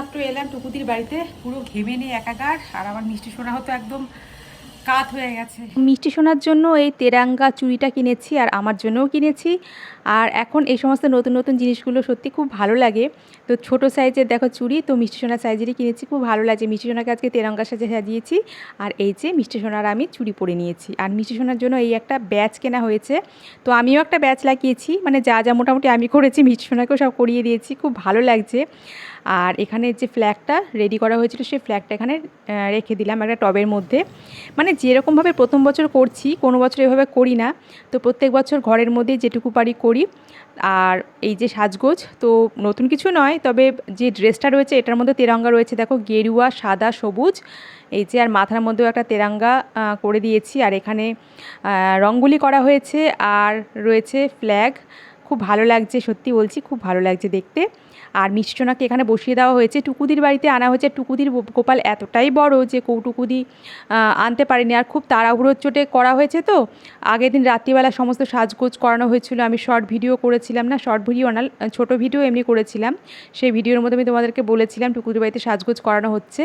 মাত্র এলাম টুকুদির বাড়িতে পুরো ঘেমে নিয়ে একাকার। আর আমার মিষ্টি সোনা হতো একদম কাত হয়ে গেছে। মিষ্টি শোনার জন্য এই তেরাঙ্গা চুড়িটা কিনেছি আর আমার জন্যও কিনেছি। আর এখন এই সমস্ত নতুন নতুন জিনিসগুলো সত্যি খুব ভালো লাগে। তো ছোট সাইজের দেখো চুড়ি, তো মিষ্টি সোনার সাইজেরই কিনেছি, খুব ভালো লাগছে মিষ্টি সোনাকে আজকে তেরঙ্গার সাজে সাজিয়েছি। আর এই যে মিষ্টি সোনার আমি চুড়ি পরে নিয়েছি। আর মিষ্টি সোনার জন্য এই একটা ব্যাচ কেনা হয়েছে। তো আমিও একটা ব্যাচ লাগিয়েছি। মানে যা যা মোটামুটি আমি করেছি, মিষ্টি সোনাকেও সব করিয়ে দিয়েছি। খুব ভালো লাগছে। আর এখানে যে ফ্ল্যাগটা রেডি করা হয়েছিল, সেই ফ্ল্যাগটা এখানে রেখে দিলাম একটা টবের মধ্যে। মানে যেরকমভাবে প্রথম বছর করছি, কোনো বছর এভাবে করি না। তো প্রত্যেক বছর ঘরের মধ্যে যেটুকু পারি করি। আর এই যে সাজগোজ, তো নতুন কিছু নয়, তবে যে ড্রেসটা রয়েছে এটার মধ্যে তেরঙ্গা রয়েছে। দেখো, গেরুয়া, সাদা, সবুজ। এই যে, আর মাথার মধ্যেও একটা তেরাঙ্গা করে দিয়েছি। আর এখানে রঙ্গোলি করা হয়েছে। আর রয়েছে ফ্ল্যাগ। খুব ভালো লাগছে, সত্যি বলছি, খুব ভালো লাগছে দেখতে। আর মিষ্টনাকে এখানে বসিয়ে দেওয়া হয়েছে। টুকুদির বাড়িতে আনা হয়েছে। টুকুদির গোপাল এতটাই বড় যে কৌটুকুদি আনতে পারেনি। আর খুব তাড়াহুড়োর চোটে করা হয়েছে তো। আগের দিন রাত্রিবেলা সমস্ত সাজগোজ করানো হয়েছিল। আমি শর্ট ভিডিও করেছিলাম না, শর্ট ভিডিও না, ছোটো ভিডিও এমনি করেছিলাম। সেই ভিডিওর মধ্যে আমি তোমাদেরকে বলেছিলাম, টুকুদির বাড়িতে সাজগোজ করানো হচ্ছে।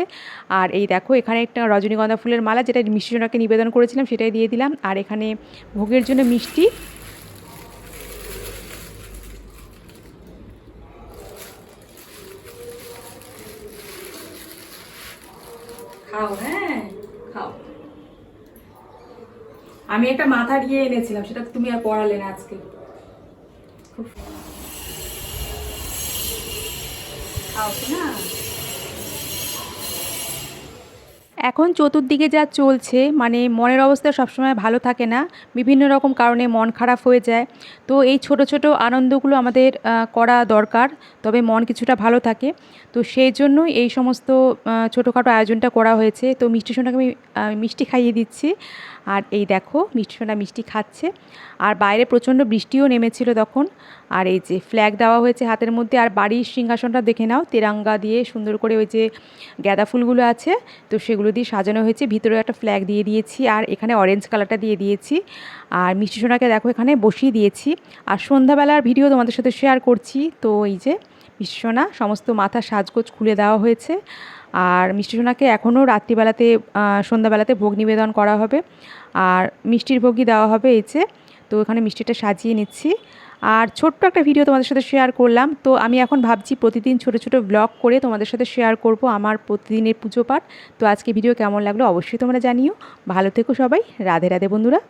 আর এই দেখো, এখানে একটা রজনীগন্ধা ফুলের মালা, যেটা মিষ্টিজনাকে নিবেদন করেছিলাম, সেটাই দিয়ে দিলাম। আর এখানে ভোগের জন্য মিষ্টি খাও হ্যাঁ খাও। আমি একটা মাথা দিয়ে এনেছিলাম, সেটা তুমি আর পড়ালে না আজকে। খাও, না? এখন চতুর্দিকে যা চলছে মানে মনের অবস্থা সবসময় ভালো থাকে না, বিভিন্ন রকম কারণে মন খারাপ হয়ে যায়। তো এই ছোট ছোট আনন্দগুলো আমাদের করা দরকার, তবে মন কিছুটা ভালো থাকে। তো সেই জন্যই এই সমস্ত ছোটোখাটো আয়োজনটা করা হয়েছে। তো মিষ্টি সোনাকে আমি মিষ্টি খাইয়ে দিচ্ছি। আর এই দেখো, মিষ্টি সোনা মিষ্টি খাচ্ছে। আর বাইরে প্রচণ্ড বৃষ্টিও নেমেছিল তখন। আর এই যে ফ্ল্যাগ দেওয়া হয়েছে হাতের মধ্যে, আর বাড়ির সিংহাসনটা দেখে নাও, তেরাঙ্গা দিয়ে সুন্দর করে ওই যে গাঁদা ফুলগুলো আছে, তো সেগুলো দিয়ে সাজানো হয়েছে। ভিতরে একটা ফ্ল্যাগ দিয়ে দিয়েছি আর এখানে অরেঞ্জ কালারটা দিয়ে দিয়েছি। আর মিষ্টি সোনাকে দেখো এখানে বসিয়ে দিয়েছি। আর সন্ধ্যাবেলার ভিডিও তোমাদের সাথে শেয়ার করছি। তো এই যে মিষ্টি সোনা, সমস্ত মাথা সাজগোজ খুলে দেওয়া হয়েছে। আর মিষ্টি সোনাকে এখনও রাত্রিবেলাতে সন্ধ্যাবেলাতে ভোগ নিবেদন করা হবে। আর মিষ্টির ভোগই দেওয়া হবে এই যে। তো এখানে মিষ্টিটা সাজিয়ে নিচ্ছি। আর ছোট্ট একটা ভিডিও তোমাদের সাথে শেয়ার করলাম। তো আমি এখন ভাবছি প্রতিদিন ছোট ছোট ব্লগ করে তোমাদের সাথে শেয়ার করব আমার প্রতিদিনের পুজো পাঠ। তো আজকে ভিডিও কেমন লাগল অবশ্যই তোমরা জানিও। ভালো থেকো সবাই। রাধে রাধে বন্ধুরা।